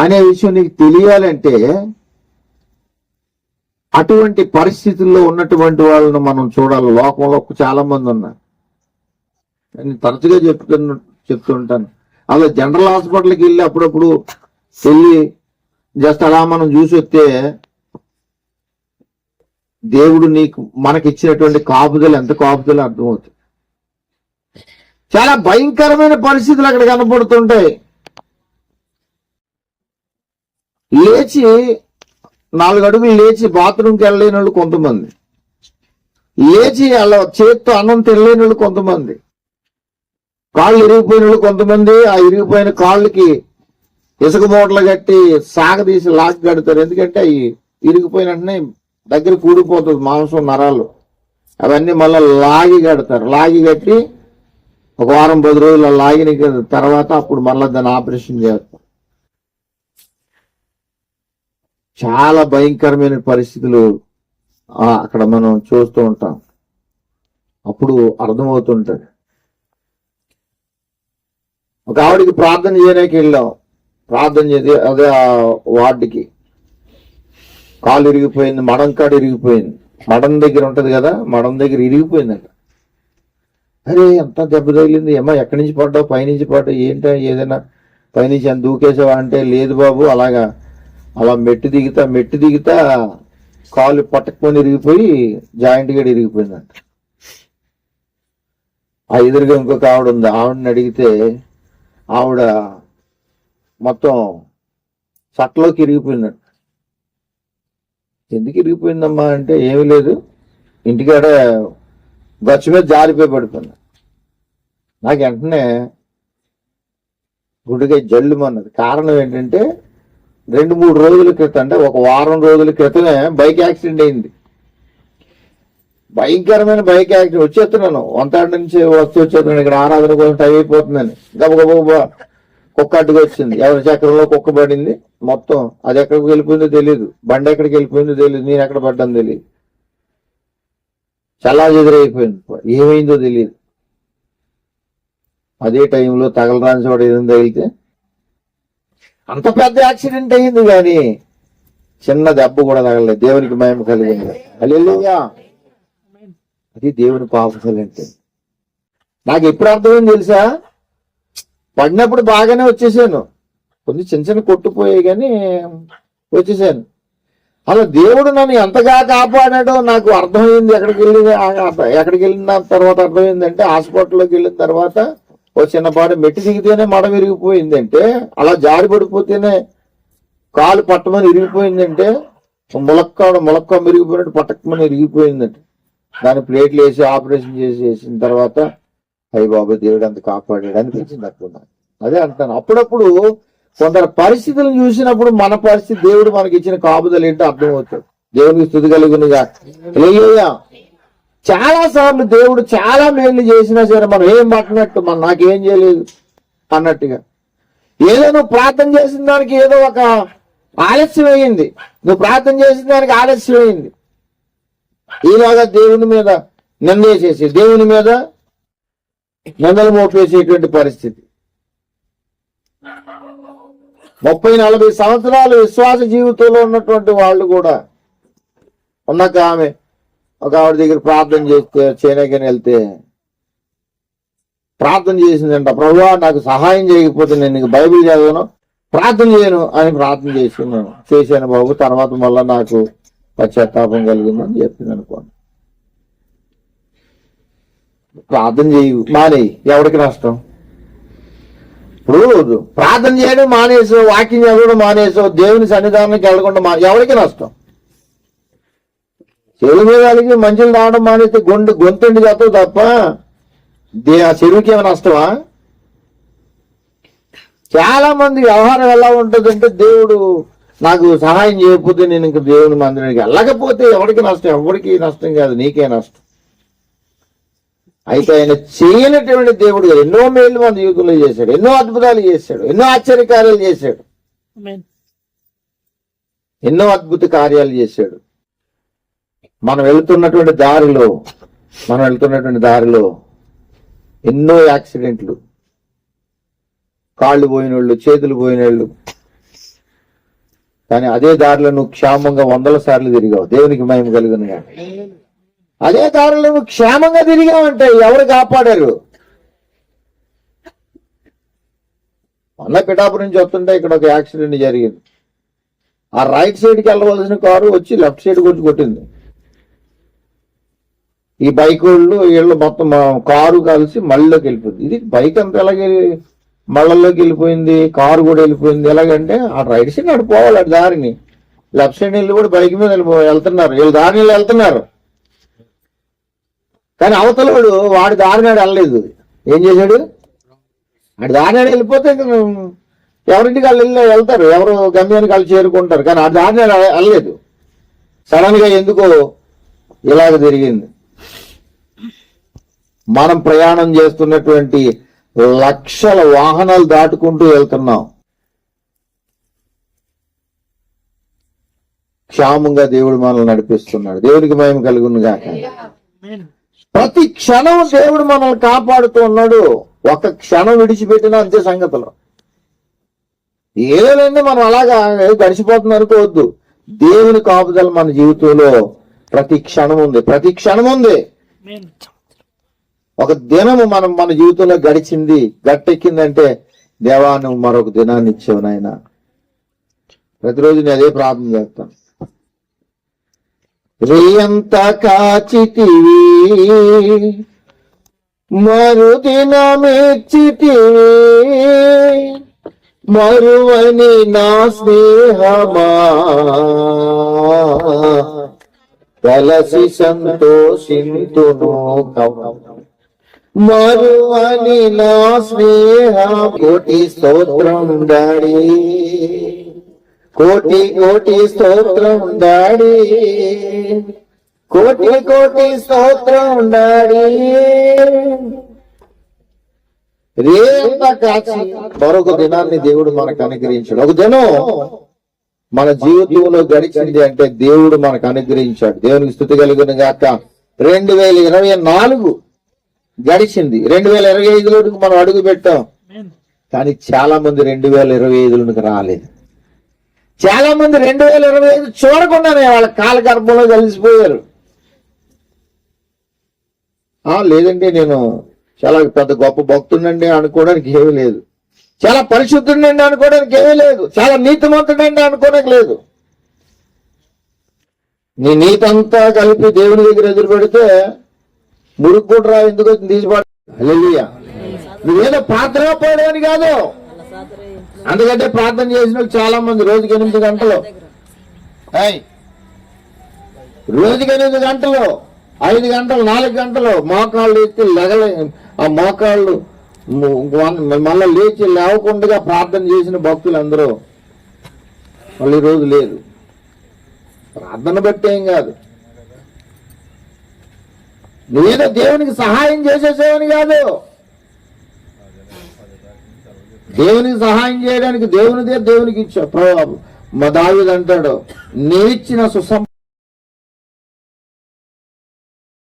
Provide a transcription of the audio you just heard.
అనే విషయం నీకు తెలియాలంటే అటువంటి పరిస్థితుల్లో ఉన్నటువంటి వాళ్ళను మనం చూడాలి. లోకంలో చాలా మంది ఉన్నారు. నేను తరచుగా చెప్తున్న చెప్తుంటాను. అలా జనరల్ హాస్పిటల్కి వెళ్ళి అప్పుడప్పుడు వెళ్ళి జస్ట్ అలా మనం చూసి వస్తే దేవుడు నీకు మనకిచ్చినటువంటి కాపుదలు ఎంత కాపుదలు అర్థమవుతుంది. చాలా భయంకరమైన పరిస్థితులు అక్కడ కనపడుతుంటాయి. లేచి నాలుగు అడుగులు లేచి బాత్రూమ్కి వెళ్ళలేని వాళ్ళు కొంతమంది. లేచి అలా చేత్తో అన్నం తినలేని వాళ్ళు కొంతమంది. కాళ్ళు ఇరిగిపోయిన వాళ్ళు కొంతమంది. ఆ ఇరిగిపోయిన కాళ్ళకి ఇసుక మూటలు కట్టి సాగదీసి లాక్ కడతారు. ఎందుకంటే అవి ఇరిగిపోయిన వెంటనే దగ్గర కూడిపోతుంది మాంసం నరాలు. అవన్నీ మళ్ళీ లాగి కడతారు. లాగి కట్టి ఒక వారం పది రోజులు లాగిన తర్వాత అప్పుడు మళ్ళీ దాన్ని ఆపరేషన్ చేస్తారు. చాలా భయంకరమైన పరిస్థితులు అక్కడ మనం చూస్తూ ఉంటాం. అప్పుడు అర్థమవుతుంటది. ఒక ఆవిడికి ప్రార్థన చేయడానికి వెళ్ళాం. ప్రార్థన చేసి అదే ఆ వార్డుకి. కాలు ఇరిగిపోయింది మడం కాడు ఇరిగిపోయింది. మడం దగ్గర ఉంటుంది కదా మడం దగ్గర ఇరిగిపోయిందంట. అరే ఎంత దెబ్బ తగిలింది. ఏమో ఎక్కడి నుంచి పడ్డావు? పైనుంచి పడ్డావు? ఏంటో? ఏదైనా పైనుంచి ఎంత దూకేసావా అంటే లేదు బాబు అలాగా అలా మెట్టు దిగుతా మెట్టు దిగుతా కాలు పట్టకపోయి ఇరిగిపోయి జాయింట్ గడి ఇరిగిపోయిందంట. ఆ ఎదురుగా ఇంకొక ఆవిడ ఉంది. ఆవిడని అడిగితే ఆవిడ మొత్తం చట్టలోకి ఇరిగిపోయిందంట. ఎందుకు ఇరిగిపోయిందమ్మా అంటే ఏమీ లేదు. ఇంటికాడ గచ్చు మీద జారిపోయి పడిపోయింది. నాకు వెంటనే గుడిగా జల్లుమన్నది. కారణం ఏంటంటే రెండు మూడు రోజుల క్రితం అంటే ఒక వారం రోజుల క్రితమే బైక్ యాక్సిడెంట్ అయింది. భయంకరమైన బైక్ యాక్సిడెంట్. వచ్చేస్తున్నాను. వంతాడు నుంచి వస్తూ వచ్చేస్తున్నాను. ఇక్కడ ఆరాధన కోసం టైం అయిపోతుందని. గబగబ కుక్క అడ్డుకు వచ్చింది. ఎవరి చక్రంలో కుక్క పడింది? మొత్తం అది ఎక్కడికి వెళ్ళిపోయిందో తెలియదు బండి ఎక్కడికి వెళ్ళిపోయిందో తెలియదు నేను ఎక్కడ పడ్డాను తెలియదు చల్లా చెదిరైపోయింది ఏమైందో తెలియదు అదే టైంలో తగలరాని చోట ఏదైనా తగిలితే అంత పెద్ద యాక్సిడెంట్ అయింది కానీ చిన్న దెబ్బ కూడా తగలలేదు. దేవునికి మహిమ కలిగింది. హల్లెలూయా. అది దేవుని పాపసలు అంటే. నాకు ఎప్పుడు అర్థమైంది తెలుసా? పడినప్పుడు బాగానే వచ్చేసాను. కొన్ని చిన్న చిన్న కొట్టుపోయాయి కానీ వచ్చేసాను. అలా దేవుడు నన్ను ఎంతగా కాపాడాడో నాకు అర్థమైంది ఎక్కడికి వెళ్ళి ఎక్కడికి వెళ్ళిన తర్వాత అర్థమైందంటే హాస్పిటల్లోకి వెళ్ళిన తర్వాత ఓ చిన్నపాటి మెట్టి దిగితేనే మడ విరిగిపోయిందంటే అలా జారి పడిపోతేనే కాలు పట్టమని ఇరిగిపోయిందంటే ములక్కాడు ములక్క విరిగిపోయినట్టు పట్టకమని ఇరిగిపోయిందంటే దాన్ని ప్లేట్లు వేసి ఆపరేషన్ చేసి వేసిన తర్వాత అయ్యి బాబు దేవుడు అంత కాపాడాడు అనిపించింది అప్పుడు అదే అంటాను. అప్పుడప్పుడు కొందరు పరిస్థితులను చూసినప్పుడు మన పరిస్థితి దేవుడు మనకి ఇచ్చిన కాపుదలు ఏంటో అర్థమవుతుంది. దేవునికి స్థుతి కలిగినగా. చాలా సార్లు దేవుడు చాలా మేలు చేసినా సరే మనం ఏం పట్టినట్టు మనం నాకేం చేయలేదు అన్నట్టుగా. ఏదో నువ్వు ప్రార్థన చేసిన దానికి ఏదో ఒక ఆలస్యం అయింది నువ్వు ప్రార్థన చేసిన దానికి ఆలస్యం అయింది ఈలాగా దేవుని మీద నిందేసేసి దేవుని మీద నిందలు మోపేసేటువంటి పరిస్థితి. ముప్పై నలభై సంవత్సరాలు విశ్వాస జీవితంలో ఉన్నటువంటి వాళ్ళు కూడా ఉన్నాక ఆమె ఒక ఆవిడ దగ్గర ప్రార్థన చేస్తే చేనేకని వెళ్తే ప్రార్థన చేసిందంట ప్రభు నాకు సహాయం చేయకపోతే నేను నీకు బైబిల్ చదవను ప్రార్థన చేయను అని ప్రార్థన చేసుకున్నాను చేశాను బాబు తర్వాత మళ్ళా నాకు పశ్చాత్తాపం కలిగిందని చెప్పింది అనుకోండి. ప్రార్థన చేయు మానేయి ఎవరికి నష్టం? ఇప్పుడు ప్రార్థన చేయడం మానేసు వాకింగ్ చదవడం మానేసు దేవుని సన్నిధానానికి వెళ్ళకుండా మా ఎవరికి నష్టం? మీద అలిగి మంచులు రావడం మానేస్తే గొంతు గొంతుండి చేస్తావు తప్ప దే ఆ చెరువుకి ఏమైనా నష్టమా చాలా మంది వ్యవహారం ఎలా ఉంటుందంటే దేవుడు నాకు సహాయం చేయకపోతే నేను ఇంక దేవుని మందిరానికి వెళ్ళకపోతే ఎవరికి నష్టం ఎవరికి నష్టం కాదు నీకే నష్టం అయితే ఆయన చేయనటువంటి దేవుడు. ఎన్నో మేలు మన జీవితంలో చేశాడు ఎన్నో అద్భుతాలు చేశాడు ఎన్నో ఆశ్చర్యకార్యాలు చేశాడు Amen. ఎన్నో అద్భుత కార్యాలు చేశాడు మనం వెళ్తున్నటువంటి దారిలో మనం వెళ్తున్నటువంటి దారిలో ఎన్నో యాక్సిడెంట్లు. కాళ్ళు పోయినోళ్ళు చేతులు పోయినోళ్ళు. కానీ అదే దారిలో నువ్వు క్షేమంగా వందల సార్లు తిరిగావు. దేవునికి మహిమ కానీ అదే దారిలో నువ్వు క్షేమంగా తిరిగావంటే ఎవరు కాపాడారు? మొన్న పిఠాపురం నుంచి వస్తుంటే ఇక్కడ ఒక యాక్సిడెంట్ జరిగింది. ఆ రైట్ సైడ్కి వెళ్ళవలసిన కారు వచ్చి లెఫ్ట్ సైడ్ కొట్టి కొట్టింది. ఈ బైక్ వాళ్ళు వీళ్ళు మొత్తం కారు కలిసి మళ్ళీలోకి వెళ్ళిపోయింది. ఇది బైక్ అంతా ఎలాగే మళ్ళల్లోకి వెళ్ళిపోయింది కారు కూడా వెళ్ళిపోయింది. ఎలాగంటే ఆ రైట్ సైడ్ అటు పోవాలి అటు దారిని. లెఫ్ట్ సైడ్ వెళ్ళి కూడా బైక్ మీద వెళ్ళిపో వెళ్తున్నారు. వీళ్ళు దారిని వెళ్తున్నారు. కానీ అవతలవాడు వాడి దారినాడు వెళ్ళలేదు. ఏం చేశాడు? వాడి దారినాడు వెళ్ళిపోతే ఎవరింటికి వాళ్ళు వెళ్ళి వెళ్తారు. ఎవరు గమ్యానికి వాళ్ళు చేరుకుంటారు. కానీ ఆ దారినాడు వెళ్ళలేదు. సడన్గా ఎందుకో ఇలాగ జరిగింది. మనం ప్రయాణం చేస్తున్నటువంటి లక్షల వాహనాలు దాటుకుంటూ వెళ్తున్నాం. క్షేమంగా దేవుడు మనల్ని నడిపిస్తున్నాడు. దేవునికి భయం కలుగును గాక. ప్రతి క్షణం దేవుడు మనల్ని కాపాడుతూ ఉన్నాడు. ఒక క్షణం విడిచిపెట్టినా అంతే సంగతులు. ఏదోనండి మనం అలాగా గడిచిపోతుంది అనుకోవద్దు దేవుని కాపుదల మన జీవితంలో ప్రతి క్షణం ఉంది. ప్రతి క్షణం ఉంది. ఒక దినము మనం మన జీవితంలో గడిచింది గట్టెక్కిందంటే దేవా నువ్వు మరొక దినాన్ని ఇచ్చావు నాయన. ప్రతిరోజు నేను అదే ప్రార్థన చేస్తాను. రియంత కాచితివి మరుదినమిచ్చితివి మరువని నా స్నేహమా. కలసి సంతోషింతును మరువని నా స్నేహ కోటి స్తోత్రం దాడి కోటి కోటి స్తోత్రం దాడి కోటి కోటి స్తోత్రం దాడి రేప కాచి మరొక దినాన్ని దేవుడు మనకు అనుగ్రహించాడు. ఒక దినం మన జీవితంలో గడిచింది అంటే దేవుడు మనకు అనుగ్రహించాడు. దేవునికి స్థుతి కలిగిన గాక రెండు వేల ఇరవై నాలుగు గడిచింది. రెండు వేల ఇరవై ఐదులోకి మనం అడుగు పెట్టాం. కానీ చాలా మంది రెండు వేల ఇరవై ఐదులోకి రాలేదు. చాలా మంది రెండు వేల ఇరవై ఐదు చూడకుండానే వాళ్ళ కాల గర్భంలో కలిసిపోయారు. ఆ లేదండి నేను చాలా పెద్ద గొప్ప భక్తుడండి అనుకోవడానికి ఏమీ లేదు. చాలా పరిశుద్ధుడండి అనుకోవడానికి ఏమీ లేదు. చాలా నీతిమంతుడండి అనుకోవడానికి లేదు. నీ నీతంతా కలిపి దేవుని దగ్గర ఎదురు పెడితే మురుక్కుంటురా ఎందుకు వచ్చింది తీసిపడ హల్లెలూయా ప్రార్థన పోవడం కాదు. అందుకంటే ప్రార్థన చేసిన వాళ్ళు చాలా మంది రోజుకి ఎనిమిది గంటలు. రోజుకి ఎనిమిది గంటలు ఐదు గంటలు నాలుగు గంటలు మోకాళ్ళు ఎత్తి లెగలే ఆ మోకాళ్ళు మళ్ళీ లేచి లేవకుండా ప్రార్థన చేసిన భక్తులు అందరూ మళ్ళీ రోజు లేదు ప్రార్థన బట్టి ఏం కాదు. నేను దేవునికి సహాయం చేసేసేవని కాదు. దేవునికి సహాయం చేయడానికి దేవునిదే దేవునికి ఇచ్చా. ప్రభావం మా దావిదంటాడు నేర్చిన సుసం